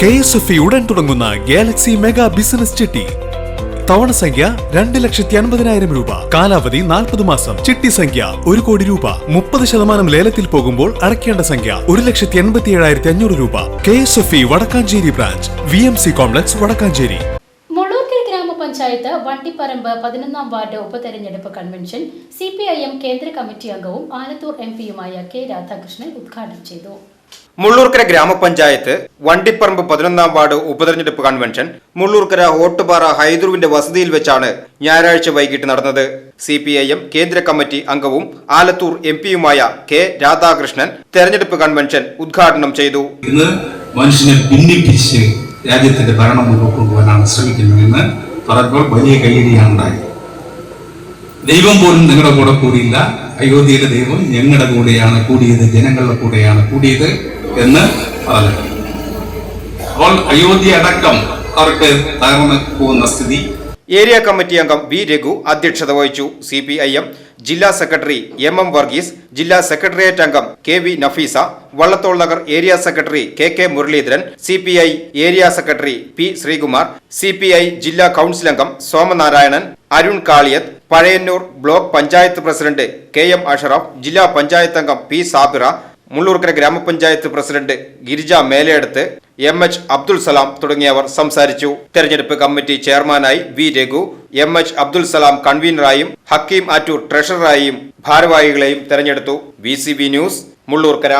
K S F ഉടൻ തുടങ്ങുന്ന Galaxy mega business ചിട്ടി. തവണ സംഖ്യ രണ്ട് ലക്ഷത്തി അൻപതിനായിരം രൂപ. കാലാവധി നാൽപ്പത് മാസം. ചിട്ടി സംഖ്യ ഒരു കോടി രൂപ. മുപ്പത് ശതമാനം ലേലത്തിൽ പോകുമ്പോൾ അടയ്ക്കേണ്ട സംഖ്യ ഒരു ലക്ഷത്തി എൺപത്തി ഏഴായിരത്തി അഞ്ഞൂറ് രൂപ. K S F E Vadakkanchery branch. V M C complex Vadakkanchery. ഗ്രാമപഞ്ചായത്ത് വണ്ടിപ്പറമ്പ് പതിനൊന്നാം വാർഡ് ഉപതെരഞ്ഞെടുപ്പ് convention C P I M കേന്ദ്ര കമ്മിറ്റി അംഗവും ആലത്തൂർ എം പിയുമായ കെ രാധാകൃഷ്ണൻ ഉദ്ഘാടനം ചെയ്തു. മുള്ളൂർക്കര ഗ്രാമപഞ്ചായത്ത് വണ്ടിപ്പറമ്പ് പതിനൊന്നാം വാർഡ് ഉപതെരഞ്ഞെടുപ്പ് കൺവെൻഷൻ മുള്ളൂർക്കര ഓട്ടുപാറ ഹൈദ്രുവിന്റെ വസതിയിൽ വെച്ചാണ് ഞായറാഴ്ച വൈകിട്ട് നടന്നത്. സി പി ഐ എം കേന്ദ്ര കമ്മിറ്റി അംഗവും ആലത്തൂർ എം പിയുമായ കെ രാധാകൃഷ്ണൻ തെരഞ്ഞെടുപ്പ് കൺവെൻഷൻ ഉദ്ഘാടനം ചെയ്തു. ഇന്ന് മനുഷ്യനെ ഭിന്നിപ്പിച്ച് രാജ്യത്തിന്റെ ഭരണം മുന്നോട്ട് കൊണ്ടുപോകാനാണ് ശ്രമിക്കുന്നതെന്ന് പറഞ്ഞപ്പോൾ വലിയ കയ്യടിയാണ് ഉണ്ടായത്. ദൈവം പോലും നിങ്ങളുടെ കൂടെ കൂടിയില്ല. അയോധ്യയുടെ ദൈവം ഞങ്ങളുടെ കൂടെയാണ് കൂടിയത് ജനങ്ങളുടെ കൂടെയാണ് കൂടിയത് എന്ന് പറഞ്ഞു അപ്പോൾ അയോധ്യ അടക്കം അവർക്ക് തകർന്നു പോകുന്ന സ്ഥിതി. ഏരിയ കമ്മിറ്റി അംഗം വി രഘു അധ്യക്ഷത വഹിച്ചു. സി പി ഐ എം ജില്ലാ സെക്രട്ടറി എം എം വർഗീസ് ജില്ലാ സെക്രട്ടേറിയറ്റ് അംഗം K V Nafeesa Vallathol Nagar area secretary K K Muraleedharan C P I area secretary P Sreekumar C P I ജില്ലാ council അംഗം Somanarayanan Arun Kaliyath Pazhayannur block panchayat president K M Ashraf ജില്ലാ പഞ്ചായത്ത് അംഗം P Sabira Mullurkara ഗ്രാമപഞ്ചായത്ത് president Girija Melayeduth M H Abdul Salam തുടങ്ങിയവർ സംസാരിച്ചു. തെരഞ്ഞെടുപ്പ് committee ചെയർമാനായി V Raghu M H Abdul Salam കൺവീനറായും Hakeem Attoor ട്രഷററായും ഭാരവാഹികളെയും തെരഞ്ഞെടുത്തു. V news Mullurkara.